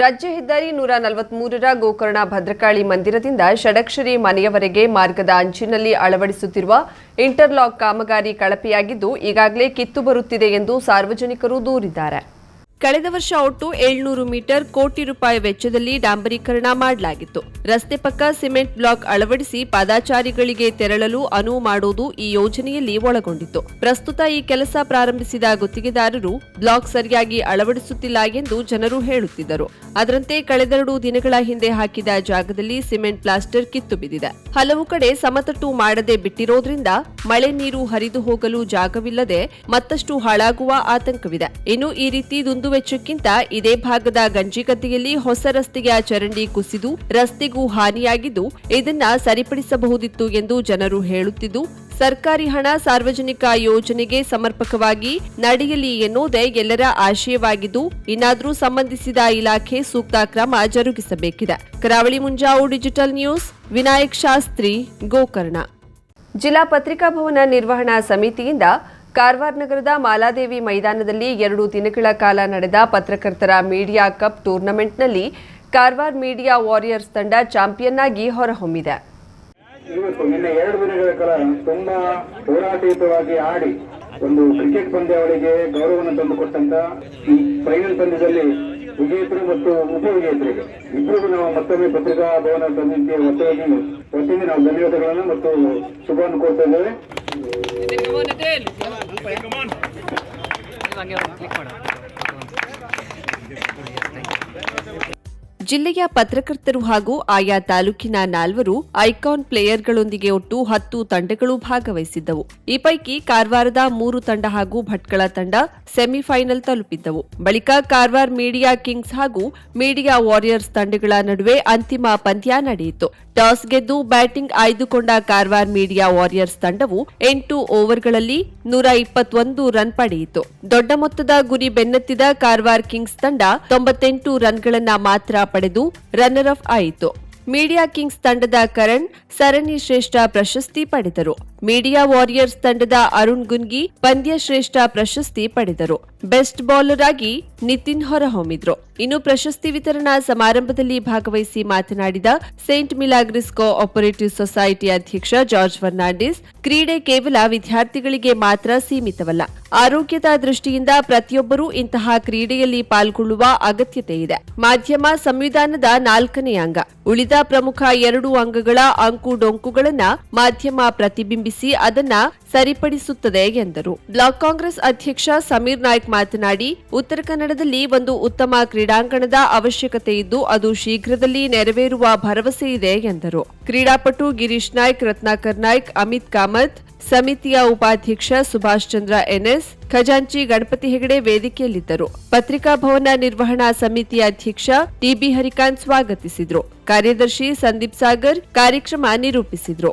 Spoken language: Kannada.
ರಾಜ್ಯ ಹೆದ್ದಾರಿ ನೂರ ನಲವತ್ಮೂರರ ಗೋಕರ್ಣ ಭದ್ರಕಾಳಿ ಮಂದಿರದಿಂದ ಷಡಕ್ಷರಿ ಮನೆಯವರೆಗೆ ಮಾರ್ಗದ ಅಂಚಿನಲ್ಲಿ ಅಳವಡಿಸುತ್ತಿರುವ ಇಂಟರ್ಲಾಕ್ ಕಾಮಗಾರಿ ಕಳಪೆಯಾಗಿದ್ದು ಈಗಾಗಲೇ ಕಿತ್ತು ಬರುತ್ತಿದೆ ಎಂದು ಸಾರ್ವಜನಿಕರು ದೂರಿದ್ದಾರೆ. ಕಳೆದ ವರ್ಷ ಒಟ್ಟು ಏಳ್ನೂರು ಮೀಟರ್ ಕೋಟಿ ರೂಪಾಯಿ ವೆಚ್ಚದಲ್ಲಿ ಡಾಂಬರೀಕರಣ ಮಾಡಲಾಗಿತ್ತು. ರಸ್ತೆ ಪಕ್ಕ ಸಿಮೆಂಟ್ ಬ್ಲಾಕ್ ಅಳವಡಿಸಿ ಪಾದಾಚಾರಿಗಳಿಗೆ ತೆರಳಲು ಅನುವು ಮಾಡುವುದು ಈ ಯೋಜನೆಯಲ್ಲಿ ಒಳಗೊಂಡಿತ್ತು. ಪ್ರಸ್ತುತ ಈ ಕೆಲಸ ಪ್ರಾರಂಭಿಸಿದ ಗುತ್ತಿಗೆದಾರರು ಬ್ಲಾಕ್ ಸರಿಯಾಗಿ ಅಳವಡಿಸುತ್ತಿಲ್ಲ ಎಂದು ಜನರು ಹೇಳುತ್ತಿದ್ದರು. ಅದರಂತೆ ಕಳೆದೆರಡು ದಿನಗಳ ಹಿಂದೆ ಹಾಕಿದ ಜಾಗದಲ್ಲಿ ಸಿಮೆಂಟ್ ಪ್ಲಾಸ್ಟರ್ ಕಿತ್ತು ಬಿದ್ದಿದೆ. ಹಲವು ಕಡೆ ಸಮತಟ್ಟು ಮಾಡದೆ ಬಿಟ್ಟಿರೋದ್ರಿಂದ ಮಳೆ ನೀರು ಹರಿದು ಹೋಗಲು ಜಾಗವಿಲ್ಲದೆ ಮತ್ತಷ್ಟು ಹಾಳಾಗುವ ಆತಂಕವಿದೆ. ಇನ್ನು ಈ ರೀತಿ ದುಂದುವೆಚ್ಚಕ್ಕಿಂತ ಇದೇ ಭಾಗದ ಗಂಜಿಗದ್ದೆಯಲ್ಲಿ ಹೊಸ ರಸ್ತೆಯ ಚರಂಡಿ ಕುಸಿದು ರಸ್ತೆಗೂ ಹಾನಿಯಾಗಿದ್ದು ಇದನ್ನ ಸರಿಪಡಿಸಬಹುದಿತ್ತು ಎಂದು ಜನರು ಹೇಳುತ್ತಿದ್ದು, ಸರ್ಕಾರಿ ಹಣ ಸಾರ್ವಜನಿಕ ಯೋಜನೆಗೆ ಸಮರ್ಪಕವಾಗಿ ನಡೆಯಲಿ ಎನ್ನುವುದೇ ಎಲ್ಲರ ಆಶಯವಾಗಿದ್ದು, ಇನ್ನಾದರೂ ಸಂಬಂಧಿಸಿದ ಇಲಾಖೆ ಸೂಕ್ತ ಕ್ರಮ ಜರುಗಿಸಬೇಕಿದೆ. Karavali Munjavu digital news, Vinayak Shastri, Gokarna. ಜಿಲ್ಲಾ ಪತ್ರಿಕಾ ಭವನ ನಿರ್ವಹಣಾ ಸಮಿತಿಯಿಂದ ಕಾರವಾರ ನಗರದ ಮಾಲಾದೇವಿ ಮೈದಾನದಲ್ಲಿ ಎರಡು ದಿನಗಳ ಕಾಲ ನಡೆದ ಪತ್ರಕರ್ತರ ಮೀಡಿಯಾ ಕಪ್ ಟೂರ್ನಮೆಂಟ್ನಲ್ಲಿ ಕಾರವಾರ ಮೀಡಿಯಾ ವಾರಿಯರ್ಸ್ ತಂಡ ಚಾಂಪಿಯನ್ ಆಗಿ ಹೊರಹೊಮ್ಮಿದೆ ಎರಡು ದಿನಗಳ ಕಾಲ ತುಂಬಾ ಹೋರಾಟಯುತವಾಗಿ ಆಡಿ ಒಂದು ಕ್ರಿಕೆಟ್ ಪಂದ್ಯಾವಳಿಗೆ ಗೌರವವನ್ನು ತಂದುಕೊಟ್ಟಂತ ಈ ಫೈನಲ್ ಪಂದ್ಯದಲ್ಲಿ ವಿಜೇತರು ಮತ್ತು ಉಪವಿಜೇತರಿಗೆ ಇಬ್ಬರಿಗೂ ನಾವು ಮತ್ತೊಮ್ಮೆ ಪತ್ರಿಕಾ ಭವನ ಸಮಿತಿಯ ವತಿಯಾಗಿ, ವತಿಯಿಂದ ನಾವು ಧನ್ಯವಾದಗಳನ್ನು ಮತ್ತು ಶುಭವನ್ನು ಕೋರ್ತಾ ಇದ್ದೇವೆ. Come on. ಜಿಲ್ಲೆಯ ಪತ್ರಕರ್ತರು ಹಾಗೂ ಆಯಾ ತಾಲೂಕಿನ ನಾಲ್ವರು ಐಕಾನ್ ಪ್ಲೇಯರ್ಗಳೊಂದಿಗೆ ಒಟ್ಟು ಹತ್ತು ತಂಡಗಳು ಭಾಗವಹಿಸಿದ್ದವು. ಈ ಪೈಕಿ ಕಾರವಾರದ ಮೂರು ತಂಡ ಹಾಗೂ ಭಟ್ಕಳ ತಂಡ ಸೆಮಿಫೈನಲ್ ತಲುಪಿದ್ದವು. ಬಳಿಕ ಕಾರವಾರ ಮೀಡಿಯಾ ಕಿಂಗ್ಸ್ ಹಾಗೂ ಮೀಡಿಯಾ ವಾರಿಯರ್ಸ್ ತಂಡಗಳ ನಡುವೆ ಅಂತಿಮ ಪಂದ್ಯ ನಡೆಯಿತು. ಟಾಸ್ ಗೆದ್ದು ಬ್ಯಾಟಿಂಗ್ ಆಯ್ದುಕೊಂಡ ಕಾರವಾರ ಮೀಡಿಯಾ ವಾರಿಯರ್ಸ್ ತಂಡವು ಎಂಟು ಓವರ್ಗಳಲ್ಲಿ ನೂರ ಇಪ್ಪತ್ತೊಂದು ರನ್ ಪಡೆಯಿತು. ದೊಡ್ಡ ಮೊತ್ತದ ಗುರಿ ಬೆನ್ನತ್ತಿದ ಕಾರವಾರ ಕಿಂಗ್ಸ್ ತಂಡ ತೊಂಬತ್ತೆಂಟು ರನ್ಗಳನ್ನ ಮಾತ್ರ ಪಡೆದು ರನ್ನರ್ ಅಪ್ ಆಯಿತು. ಮೀಡಿಯಾ ಕಿಂಗ್ಸ್ ತಂಡದ ಕರಣ್, ಸರಣಿ ಶ್ರೇಷ್ಠ ಪ್ರಶಸ್ತಿ ಪಡೆದರು. ಮೀಡಿಯಾ ವಾರಿಯರ್ಸ್ ತಂಡದ ಅರುಣ್ ಗುನ್ಗಿ, ಪಂದ್ಯ ಶ್ರೇಷ್ಠ ಪ್ರಶಸ್ತಿ ಪಡೆದರು. ಬೆಸ್ಟ್ ಬೌಲರ್ ಆಗಿ ನಿತಿನ್ ಹೊರಹೊಮ್ಮಿದ್ರು. ಇನ್ನು ಪ್ರಶಸ್ತಿ ವಿತರಣಾ ಸಮಾರಂಭದಲ್ಲಿ ಭಾಗವಹಿಸಿ ಮಾತನಾಡಿದ Saint Milagres cooperative society ಅಧ್ಯಕ್ಷ ಜಾರ್ಜ್ ಫರ್ನಾಂಡಿಸ್, ಕ್ರೀಡೆ ಕೇವಲ ವಿದ್ಯಾರ್ಥಿಗಳಿಗೆ ಮಾತ್ರ ಸೀಮಿತವಲ್ಲ. ಆರೋಗ್ಯದ ದೃಷ್ಟಿಯಿಂದ ಪ್ರತಿಯೊಬ್ಬರೂ ಇಂತಹ ಕ್ರೀಡೆಯಲ್ಲಿ ಪಾಲ್ಗೊಳ್ಳುವ ಅಗತ್ಯತೆ ಇದೆ. ಮಾಧ್ಯಮ ಸಂವಿಧಾನದ ನಾಲ್ಕನೇ ಅಂಗ. ಉಳಿದ ಪ್ರಮುಖ ಎರಡು ಅಂಗಗಳ ಅಂಕು ಡೊಂಕುಗಳನ್ನ ಮಾಧ್ಯಮ ಪ್ರತಿಬಿಂಬಿಸಿ ಅದನ್ನ ಸರಿಪಡಿಸುತ್ತದೆ ಎಂದರು. ಬ್ಲಾಕ್ ಕಾಂಗ್ರೆಸ್ ಅಧ್ಯಕ್ಷ ಸಮೀರ್ ನಾಯ್ಕ್ ಮಾತನಾಡಿ, ಉತ್ತರ ಕನ್ನಡದಲ್ಲಿ ಒಂದು ಉತ್ತಮ ಕ್ರೀಡಾಂಗಣದ ಅವಶ್ಯಕತೆ ಇದ್ದು, ಅದು ಶೀಘ್ರದಲ್ಲಿ ನೆರವೇರುವ ಭರವಸೆ ಇದೆ ಎಂದರು. ಕ್ರೀಡಾಪಟು ಗಿರೀಶ್ ನಾಯ್ಕ್, ರತ್ನಾಕರ್ ನಾಯ್ಕ್, ಅಮಿತ್ ಕಾಮತ್, ಸಮಿತಿಯ ಉಪಾಧ್ಯಕ್ಷ ಸುಭಾಷ್ ಚಂದ್ರ ಎನ್ಎಸ್, ಖಜಾಂಚಿ ಗಣಪತಿ ಹೆಗಡೆ ವೇದಿಕೆಯಲ್ಲಿದ್ದರು. ಪತ್ರಿಕಾ ಭವನ ನಿರ್ವಹಣಾ ಸಮಿತಿಯ ಅಧ್ಯಕ್ಷ ಟಿಬಿ ಹರಿಕಾಂತ್ ಸ್ವಾಗತಿಸಿದ್ರು. ಕಾರ್ಯದರ್ಶಿ ಸಂದೀಪ್ ಸಾಗರ್ ಕಾರ್ಯಕ್ರಮ ನಿರೂಪಿಸಿದ್ರು.